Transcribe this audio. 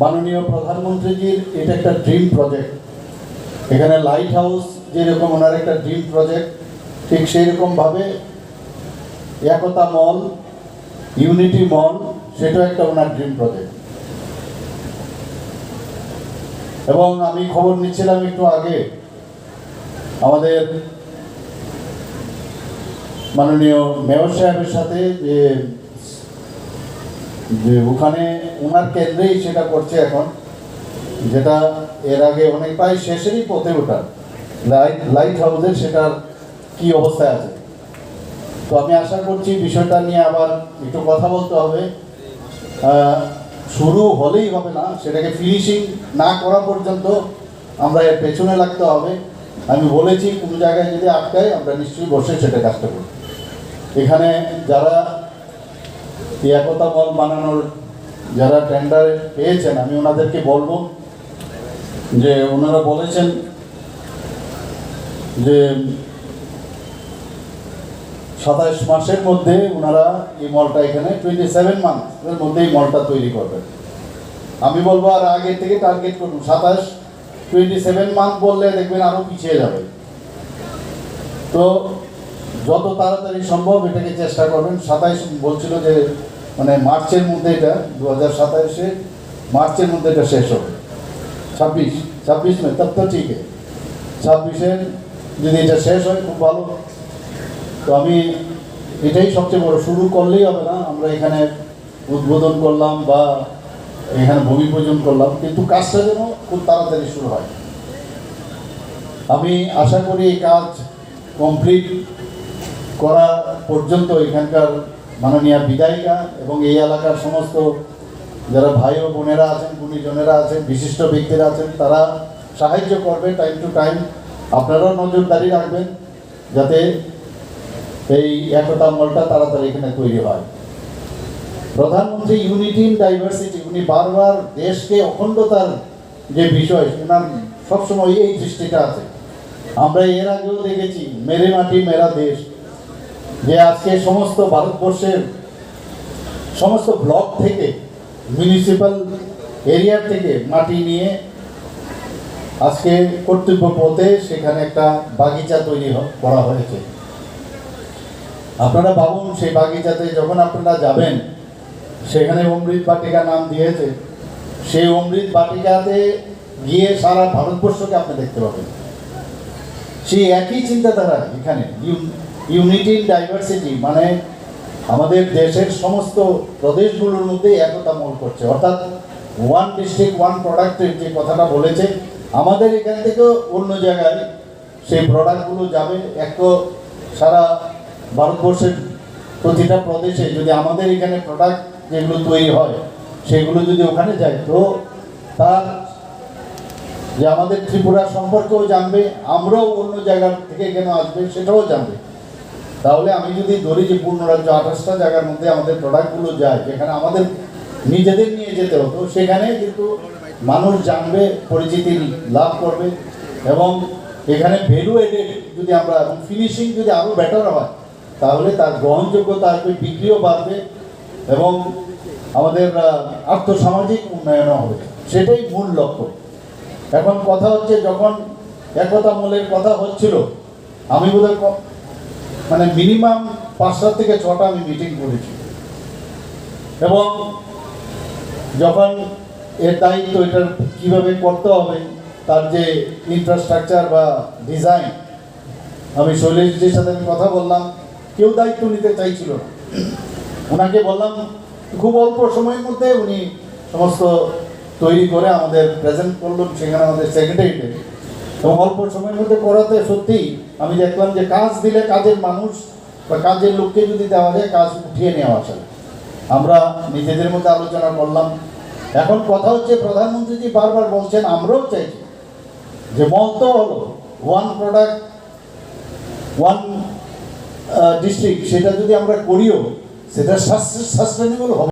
মাননীয় প্রধানমন্ত্রীজির এটা একটা ড্রিম প্রজেক্ট। এখানে লাইট হাউস যেরকম ওনার একটা ড্রিম প্রজেক্ট, ঠিক সেই রকমভাবে একতা মল, ইউনিটি মল, সেটাও একটা ওনার ড্রিম প্রজেক্ট। এবং আমি খবর নিচ্ছিলাম একটু আগে, আমাদের মাননীয় মেয়র সাহেবের সাথে যে যে ওখানে ওনার কেন্দ্রেই সেটা করছে এখন, যেটা এর আগে অনেক প্রায় শেষেরই পথে ওঠা লাইট লাইট হাউসের সেটার কি অবস্থায় আছে। তো আমি আশা করছি বিষয়টা নিয়ে আবার একটু কথা বলতে হবে। শুরু হলেই হবে না, সেটাকে ফিনিশিং না করা পর্যন্ত আমরা এর পেছনে লাগতে হবে। আমি বলেছি কোনো জায়গায় যদি আটকায়, আমরা নিশ্চয়ই বসে সেটা কাজটা করব। এখানে যারা এই একতা মল বানানোর যারা টেন্ডার পেয়েছেন, আমি ওনাদেরকে বলব যে ওনারা বলেছেন যে সাতাশ মাসের মধ্যে ওনারা এই মলটা এখানে টোয়েন্টি সেভেন মান্থের মধ্যে এই মলটা তৈরি করবেন। আমি বলব আর আগে থেকে টার্গেট করুন, সাতাশ টোয়েন্টি সেভেন মান্থ বললে দেখবেন আরও পিছিয়ে যাবে। তো যত তাড়াতাড়ি সম্ভব এটাকে চেষ্টা করবেন। সাতাইশ বলছিল যে মানে মার্চের মধ্যে এটা দু হাজার সাতাইশে মার্চের মধ্যে এটা শেষ হবে। ছাব্বিশ ছাব্বিশ মে তব তো ঠিক আছে। ছাব্বিশের যদি এটা শেষ হয়, খুব ভালো। তো আমি এটাই সবচেয়ে বড়, শুরু করলেই হবে না। আমরা এখানে উদ্বোধন করলাম বা এখানে ভূমি পূজন করলাম। কিন্তু কাজটা যেন খুব তাড়াতাড়ি শুরু হয়। আমি আশা করি এই কাজ কমপ্লিট করা পর্যন্ত এখানকার মাননীয় বিধায়িকা এবং এই এলাকার সমস্ত যারা ভাই ও বোনেরা আছেন, গুণীজনেরা আছেন, বিশিষ্ট ব্যক্তিরা আছেন, তারা সাহায্য করবে টাইম টু টাইম আপনারাও নজরদারি রাখবেন যাতে এই একতা মলটা তাড়াতাড়ি এখানে তৈরি হয়। প্রধানমন্ত্রী ইউনিটি ইন ডাইভার্সিটি উনি বারবার দেশকে অখণ্ডতার যে বিষয় ওনার সবসময় এই দৃষ্টিটা আছে। আমরা এর আগেও দেখেছি, মেরে মাটি, মেরা দেশ। যে আজকে সমস্ত ভারতবর্ষের সমস্ত ব্লক থেকে মিউনিসিপ্যাল এরিয়া থেকে মাটি নিয়ে আজকে কর্তব্য পথে সেখানে একটা বাগিচা তৈরি করা হয়েছে। আপনারা ভাবুন, সেই বাগিচাতে যখন আপনারা যাবেন, সেখানে অমৃত বাটিকা নাম দিয়েছে। সেই অমৃত বাটিকাতে গিয়ে সারা ভারতবর্ষকে আপনি দেখতে পাবেন। সেই একই চিন্তাধারা এখানে ইউনিটি ইন ডাইভার্সিটি মানে আমাদের দেশের সমস্ত প্রদেশগুলোর মধ্যে একতা মূল করছে। অর্থাৎ ওয়ান ডিস্ট্রিক্ট ওয়ান প্রোডাক্টের যে কথাটা বলেছে, আমাদের এখান থেকেও অন্য জায়গায় সেই প্রোডাক্টগুলো যাবে। এক তো সারা ভারতবর্ষের প্রতিটা প্রদেশে যদি আমাদের এখানে প্রোডাক্ট যেগুলো তৈরি হয়, সেগুলো যদি ওখানে যায়, তো তার যে আমাদের ত্রিপুরা সম্পর্কেও জানবে, আমরাও অন্য জায়গার থেকে কেন আসবে সেটাও জানবে। তাহলে আমি যদি ধরি যে পূর্ণ রাজ্য আঠাশটা জায়গার মধ্যে আমাদের প্রোডাক্টগুলো যায়, যেখানে আমাদের নিজেদের নিয়ে যেতে হতো সেখানে কিন্তু মানুষ জানবে, পরিচিতি লাভ করবে এবং এখানে ভ্যালু এডেড যদি আমরা এবং ফিনিশিং যদি আরও বেটার হয়, তাহলে তার গ্রহণযোগ্যতা আসবে, বিক্রিও বাড়বে এবং আমাদের আর্থসামাজিক উন্নয়নও হবে। সেটাই মূল লক্ষ্য। এখন কথা হচ্ছে যখন একতা মূলের কথা হচ্ছিল, আমি বোধহয় মানে মিনিমাম পাঁচটা থেকে ছটা আমি মিটিং করেছি। এবং যখন এর দায়িত্ব এটা কীভাবে করতে হবে, তার যে ইনফ্রাস্ট্রাকচার বা ডিজাইন আমি শৈলেশজির সাথে আমি কথা বললাম, কেউ দায়িত্ব নিতে চাইছিল না। ওনাকে বললাম, খুব অল্প সময়ের মধ্যে উনি সমস্ত তৈরি করে আমাদের প্রেজেন্ট করলেন, সেখানে আমাদের সেক্রেটারিতে অল্প সময়ের মধ্যে করাতে সত্যি আমি দেখলাম যে কাজ দিলে কাজের মানুষ বা কাজের লোককে যদি দেওয়া যায়, কাজ উঠিয়ে নেওয়া আসলে আমরা নিজেদের মধ্যে আলোচনা করলাম। এখন কথা হচ্ছে, প্রধানমন্ত্রীজি বারবার বলছেন, আমরাও চাইছি যে মল তো হলো ওয়ান প্রোডাক্ট ওয়ান ডিস্ট্রিক্ট সেটা যদি আমরা করিও, সেটা সাস্টেনেবল হবে।